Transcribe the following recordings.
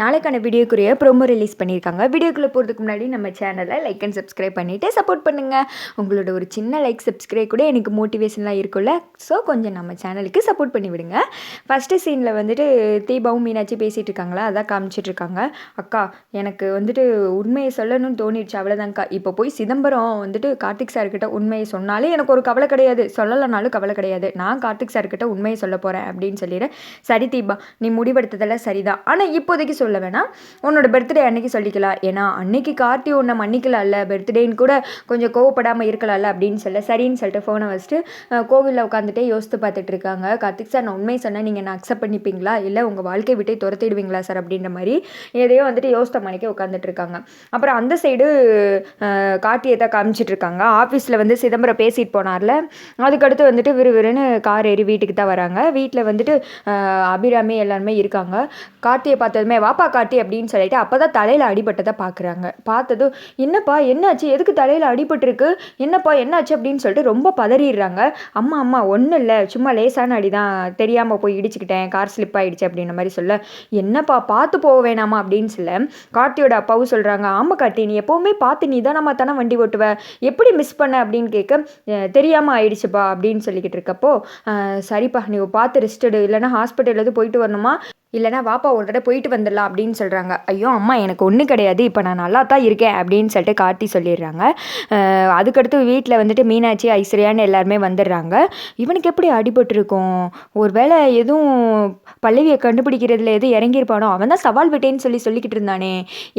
நாளைக்கான வீடியோக்குரிய promo release பண்ணியிருக்காங்க. வீடியோக்குள்ளே போகிறதுக்கு முன்னாடி நம்ம சேனலை லைக் அண்ட் சப்ஸ்கிரைப் பண்ணிவிட்டு சப்போர்ட் பண்ணுங்கள் உங்களோட ஒரு சின்ன லைக் சப்ஸ்கிரைப் கூட எனக்கு மோட்டிவேஷன்லாம் இருக்கும்ல. ஸோ கொஞ்சம் நம்ம சேனலுக்கு சப்போர்ட் பண்ணி விடுங்க. ஃபஸ்ட்டு சீனில் வந்துட்டு தீபாவும் மீனாட்சி பேசிகிட்டு இருக்காங்களா? அதான் காமிச்சிட்ருக்காங்க அக்கா எனக்கு வந்துட்டு உண்மையை சொல்லணும்னு தோணிடுச்சு. அவ்வளோதான்க்கா இப்போ போய் சிதம்பரம் வந்துட்டு கார்த்திக் சார்கிட்ட உண்மையை சொன்னாலே எனக்கு ஒரு கவலை கிடையாது. சொல்லலைனாலும் கவலை கிடையாது. நான் கார்த்திக் சார்கிட்ட உண்மையை சொல்ல போகிறேன் அப்படின்னு சொல்லிடுறேன் சரி தீபா நீ முடிவெடுத்ததெல்லாம் சரிதான். ஆனால் இப்போதைக்கு சொல்ல வேணாம். உன்னோட பர்த்டே அன்னைக்கு சொல்லிக்கலாம். ஏன்னா அன்னைக்கு கார்த்தி உன்னை மன்னிக்கலாம்ல. பர்த்டேன்னு கூட கொஞ்சம் கோவப்படாமல் இருக்கலாம்ல அப்படின்னு சொல்ல சரின்னு சொல்லிட்டு ஃபோனை வச்சுட்டு கோவிலில் உட்காந்துட்டே யோசித்து பார்த்துட்டு இருக்காங்க. கார்த்திக் சார் நான் உண்மை சொன்னால் நீங்கள் நான் அக்செப்ட் பண்ணிப்பீங்களா? இல்லை உங்கள் வாழ்க்கை விட்டே துரத்திடுவீங்களா சார் அப்படின்ற மாதிரி எதையோ வந்துட்டு யோசித்த மணிக்கே உட்காந்துட்டு இருக்காங்க. அப்புறம் அந்த சைடு கார்த்தியை தான் காமிச்சிட்டு இருக்காங்க. ஆஃபீஸில் வந்து சிதம்பரம் பேசிட்டு போனார்ல. அதுக்கடுத்து வந்துட்டு விறுவிறுன்னு கார் ஏறி வீட்டுக்கு தான் வராங்க. வீட்டில் வந்துட்டு அபிராமி எல்லாருமே இருக்காங்க. கார்த்தியை பார்த்ததுமே வா வாப்பா காட்டி அப்படின்னு சொல்லிட்டு அப்போ தான் தலையில் அடிபட்டதை பார்க்குறாங்க பார்த்ததும் என்னப்பா என்னாச்சு? எதுக்கு தலையில் அடிபட்டிருக்கு? என்னப்பா என்னாச்சு? அப்படின்னு சொல்லிட்டு ரொம்ப பதறிடுறாங்க. அம்மா அம்மா ஒன்றும் இல்லை. சும்மா லேசான அடி தான் தெரியாமல் போய் இடிச்சுக்கிட்டேன். கார் ஸ்லிப் ஆகிடுச்சு அப்படின்ற மாதிரி சொல்ல என்னப்பா பார்த்து போக வேணாமா? அப்படின்னு சொல்ல கார்த்தியோட அப்பாவும் சொல்கிறாங்க ஆமாம் கார்த்தி நீ எப்போவுமே பார்த்து நீ தான் நம்ம தானே வண்டி ஓட்டுவ. எப்படி மிஸ் பண்ண? அப்படின்னு கேட்க தெரியாமல் ஆயிடுச்சுப்பா அப்படின்னு சொல்லிக்கிட்டு இருக்கப்போ சரிப்பா நீ பார்த்து ரெஸ்ட் எடு. இல்லைன்னா ஹாஸ்பிட்டல் போயிட்டு வரணுமா? இல்லைனா வாப்பா ஒரு தடவை போயிட்டு வந்துடலாம் அப்படின்னு சொல்கிறாங்க ஐயோ அம்மா எனக்கு ஒன்றும் கிடையாது. இப்போ நான் நல்லா தான் இருக்கேன் அப்படின்னு சொல்லிட்டு கார்த்தி சொல்லிடுறாங்க. அதுக்கடுத்து வீட்டில் வந்துட்டு மீனாட்சி ஐஸ்வர்யான்னு எல்லாருமே வந்துடுறாங்க. இவனுக்கு எப்படி அடிபட்டிருக்கும்? ஒரு வேளை எதுவும் பல்லவியை கண்டுபிடிக்கிறதுல எதுவும் இறங்கியிருப்பானோ? அவன் தான் சவால் விட்டேன்னு சொல்லி சொல்லிக்கிட்டு இருந்தானே.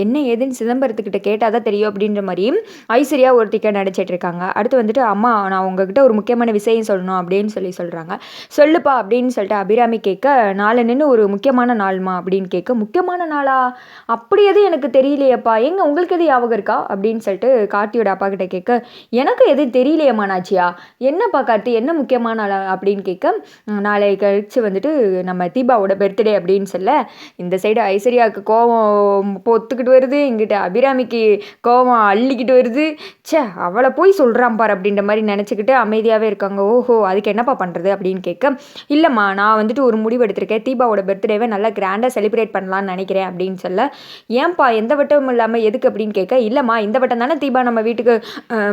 என்ன ஏதுன்னு சிதம்பரத்துக்கிட்ட கேட்டால் தான் தெரியும் அப்படின்ற மாதிரி ஐஸ்வர்யா ஒருத்திக்க நடிச்சிட்டு இருக்காங்க. அடுத்து வந்துட்டு அம்மா நான் உங்ககிட்ட ஒரு முக்கியமான விஷயம் சொல்லணும் அப்படின்னு சொல்லி சொல்கிறாங்க சொல்லுப்பா அப்படின்னு சொல்லிட்டு அபிராமி கேட்க நாலு நின்று ஒரு முக்கியமான முக்கியமான நாள்மா அப்படின்னு கேட்க முக்கியமான நாளா? அப்படி எதுவும் எனக்கு தெரியலையப்பா. எங்க உங்களுக்கு எது ஞாபகம் இருக்கா? அப்படின்னு சொல்லிட்டு கார்த்தியோட அப்பா கிட்ட கேட்க எனக்கு எதுவும் தெரியலையம்மா நாச்சியா. என்னப்பா கார்த்தி என்ன முக்கியமான நாளா? அப்படின்னு கேட்க நாளை கழிச்சு வந்துட்டு நம்ம தீபாவோட பர்த்டே அப்படின்னு சொல்ல இந்த சைடு ஐஸ்வர்யாவுக்கு கோவம் பொத்துக்கிட்டு வருது இங்கிட்ட அபிராமிக்கு கோவம் அள்ளிக்கிட்டு வருது. சே அவளை போய் சொல்கிறான் பார் அப்படின்ற மாதிரி நினச்சிக்கிட்டு அமைதியாகவே இருக்காங்க. ஓஹோ அதுக்கு என்னப்பா பண்ணுறது அப்படின்னு கேட்க இல்லைம்மா நான் வந்துட்டு ஒரு முடிவு எடுத்திருக்கேன். தீபாவோட பர்த்டேவை நல்லா கிராண்டாக செலிப்ரேட் பண்ணலான்னு நினைக்கிறேன் அப்படின்னு சொல்ல ஏன்பா எந்த வட்டமும் இல்லாமல் எதுக்கு? அப்படின்னு கேட்க இல்லைம்மா இந்த வட்டம் தானே தீபா நம்ம வீட்டுக்கு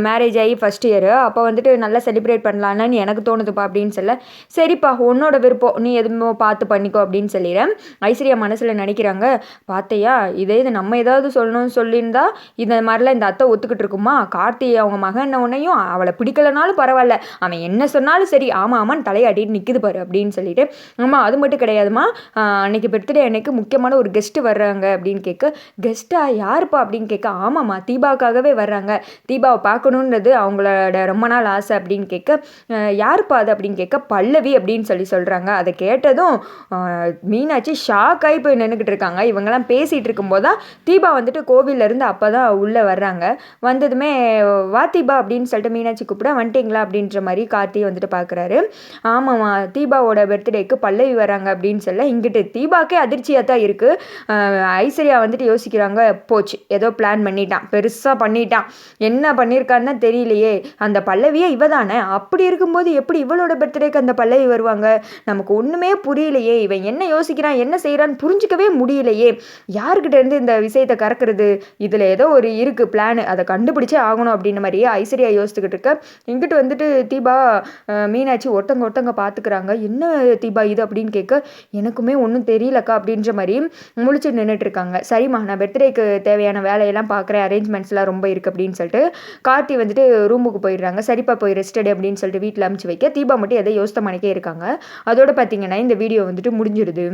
மேரேஜ் ஆகி ஃபஸ்ட் இயர் அப்போ வந்துட்டு நல்லா செலிப்ரேட் பண்ணலான்னு எனக்கு தோணுதுப்பா அப்படின்னு சொல்ல சரிப்பா உன்னோட விருப்பம். நீ எதுவுமோ பார்த்து பண்ணிக்கோ அப்படின்னு சொல்லிடுறேன். ஐஸ்வர்யா மனசில் நினைக்கிறாங்க பார்த்தையா இதே இது நம்ம ஏதாவது சொல்லணும்னு சொல்லியிருந்தா இந்த மாதிரிலாம் இந்த அத்தை ஒத்துக்கிட்டு இருக்குமா? கார்த்தி அவங்க மகன் உன்னையும் அவளை பிடிக்கலனாலும் பரவாயில்ல. அவன் என்ன சொன்னாலும் சரி ஆமாம் ஆமான்னு தலையாட்டிட்டு நிற்குது பாரு அப்படின்னு சொல்லிட்டு ஆமாம் அது மட்டும் கிடையாதுமா? அன்றைக்கி பர்த்டே அன்னைக்கு முக்கியமான ஒரு கெஸ்ட்டு வர்றாங்க அப்படின்னு கேட்க கெஸ்ட்டா யாருப்பா? அப்படின்னு கேட்க ஆமாம்மா தீபாவுக்காகவே வர்றாங்க. தீபாவை பார்க்கணுன்றது அவங்களோட ரொம்ப நாள் ஆசை. அப்படின்னு கேட்க யாருப்பா அது? அப்படின்னு கேட்க பல்லவி அப்படின்னு சொல்லி சொல்கிறாங்க அதை கேட்டதும் மீனாட்சி ஷாக் ஆகி போய் நின்றுக்கிட்டு இருக்காங்க. இவங்கெல்லாம் பேசிகிட்டு இருக்கும்போது தான் தீபா வந்துட்டு கோவிலேருந்து அப்போ தான் உள்ளே வர்றாங்க. வந்ததுமே வா தீபா அப்படின்னு சொல்லிட்டு மீனாட்சி கூப்பிட வந்துட்டிங்களா? அப்படின்ற மாதிரி கார்த்தி வந்துட்டு பார்க்குறாரு ஆமாம்மா தீபாவோட பர்த்டேக்கு பல்லவி வராங்க அப்படின்னு சொல்ல இங்கிட்டு தீபாக்கே அதிர்ச்சியாக தான் இருக்குது ஐஸ்வர்யா வந்துட்டு யோசிக்கிறாங்க போச்சு. ஏதோ பிளான் பண்ணிட்டான். பெருசாக பண்ணிட்டான். என்ன பண்ணியிருக்கான்னு தெரியலையே. அந்த பல்லவியே இவ தானே? அப்படி இருக்கும்போது எப்படி இவளோட பர்த்டேக்கு அந்த பல்லவி வருவாங்க? நமக்கு ஒன்றுமே புரியலையே. இவன் என்ன யோசிக்கிறான் என்ன செய்கிறான்னு புரிஞ்சிக்கவே முடியலையே. யாருக்கிட்ட இருந்து இந்த விஷயத்தை கறக்கிறது? இதில் ஏதோ ஒரு இருக்குது பிளான் அதை கண்டுபிடிச்சே ஆகணும் அப்படின்ற மாதிரியே ஐஸ்வர்யா யோசித்துக்கிட்டு இருக்க. இங்கிட்டு வந்துட்டு தீபா மீனாட்சி ஒருத்தங்க ஒருத்தங்க பார்த்துக்கிறாங்க என்ன தீபா இது அப்படின்னு கேட்க எனக்குமே ஒன்றும் ஒன்றும் தெரியலக்கா அப்படின்ற மாதிரி முழிச்சு நின்றுட்டு இருக்காங்க சரிம்மா நான் பர்த்டேக்கு தேவையான வேலையெல்லாம் பார்க்குறேன் அரேஞ்ச்மெண்ட்ஸ்லாம் ரொம்ப இருக்குது அப்படின்னு சொல்லிட்டு கார்த்தி வந்துட்டு ரூமுக்கு போயிடுறாங்க. சரிப்பா போய் ரெஸ்டடு அப்படின்னு சொல்லிட்டு வீட்டில் அமுச்சு வைக்க. தீபா மட்டும் எதை யோசித்த மணிக்கே இருக்காங்க. அதோட பார்த்தீங்கன்னா இந்த வீடியோ வந்துட்டு முடிஞ்சிடுது